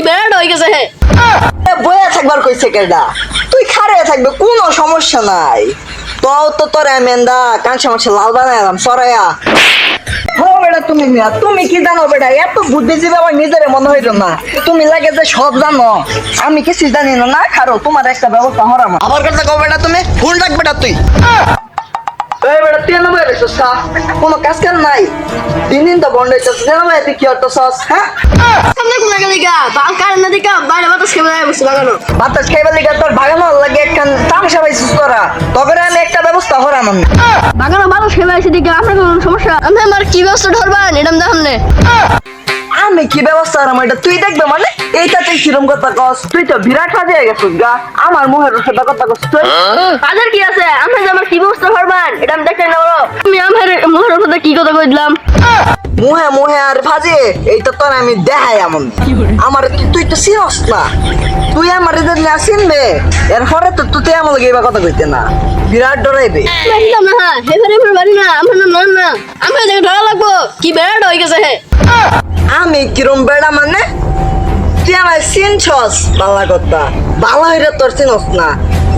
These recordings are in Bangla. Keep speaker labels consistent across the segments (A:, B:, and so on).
A: হয়ে গেছে? হে
B: এ, থাকবার কইছে কেডা? তুই খারে থাকবে কোনো সমস্যা নাই। তাও তো তোর এমেন্দা কাঁচা মাছে লাল বানাইলাম সরাইয়া হো বেটা তুমি মিয়া তুমি কি জানো বেটা এত বুদ্ধিজীবী আমার নিজের মনে হইল না। তুমি লাগে যে সব জানো। আমি কিছু জানি না না খারো তোমার একটা ব্যবস্থা হরাম আবার কথা কও বেটা তুমি ফোন রাখ বেটা তুই। এই বেটা তুই না বেড়ে সা কোনো কাজ কাম নাই। দিন দিন তো বন্ধ জানো ভাই তুই কি হইতেছস হ্যাঁ?
A: সামনে কোন বাল কারণ না দিকা বাইরে বাতাস খেয়ে বেড়ায় বসে লাগানো
B: বাতাস খাইবার লিগে তোর বাগানো? লাগে একখান তামসা পাইছিস তোরা তবে আমি একটা ব্যবস্থা হরাম আমি
A: বাগানো ভালো খেয়ে বেড়াইছে দিকা আপনার কোনো সমস্যা? আমি আমার কি ব্যবস্থা ধরবেন এটা দেখুন নে
B: আমি কি ব্যবস্থা হরাম এটা তুই দেখবে মানে? এইটা তুই কিরম কথা কস? তুই তো বিরাট হাজে গেছিস গা। আমার মুহের সাথে কথা কস তুই।
A: কাজের কি আছে? আপনি যে আমার কি ব্যবস্থা করবেন এটা আমি দেখতে না বলো আমি আমার মুখের সাথে কি কথা কই দিলাম
B: মুহে মুহে আর ভাজে এইটা তোর আমি দেখাই এমন। আমার তুই- তো চিনস না। তুই আমার এদের না চিনবে এরপরে তো তুই আমার এবার কথা কইতে না। বিরাট ডরাইবে।
A: হ্যাঁ হয়ে গেছে হে
B: আমি কিরম বেড়া মানে? তুই আমার চিনছস বালা কথা। ভালো হইরে তোর চিনস না।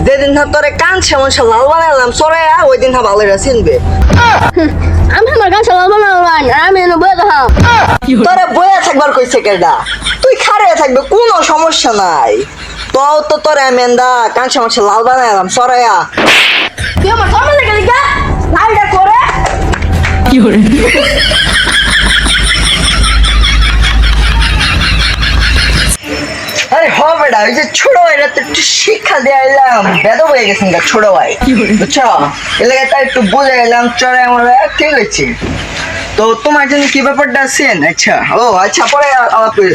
B: যেদিন না তোরে কান সমস্যা লাল বানাইলাম সরে ওই দিন হা ভালো হইরে চিনবে।
A: আমি আমার গান চালাবো না আর আমি এনে বয়ে দেখাম
B: তোরে বয়ে থাকবার কইছে কেডা? তুই খারে থাকবে কোনো সমস্যা নাই। তো তো তোর এমেন্দা কান সমস্যা লাল বানাইলাম সরাইয়া
A: তুই আমার সামনে গেলি দিকা লালটা করে।
B: কি হ বেটা ওই যে ছোট ভাইরা তো একটু শিক্ষা দিয়ে এলাম বেদ হয়ে গেছেন গা ছোট ভাই বুঝছ? এলাকায় তাই একটু বলে এলাম চড়াই আমরা কে হয়েছে? তো তোমার জন্য কি ব্যাপারটা আছেন আচ্ছা ও আচ্ছা পরে আলাপ করে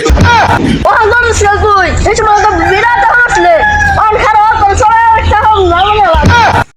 A: ও আন্দোলন তুই এই সময় বিরাট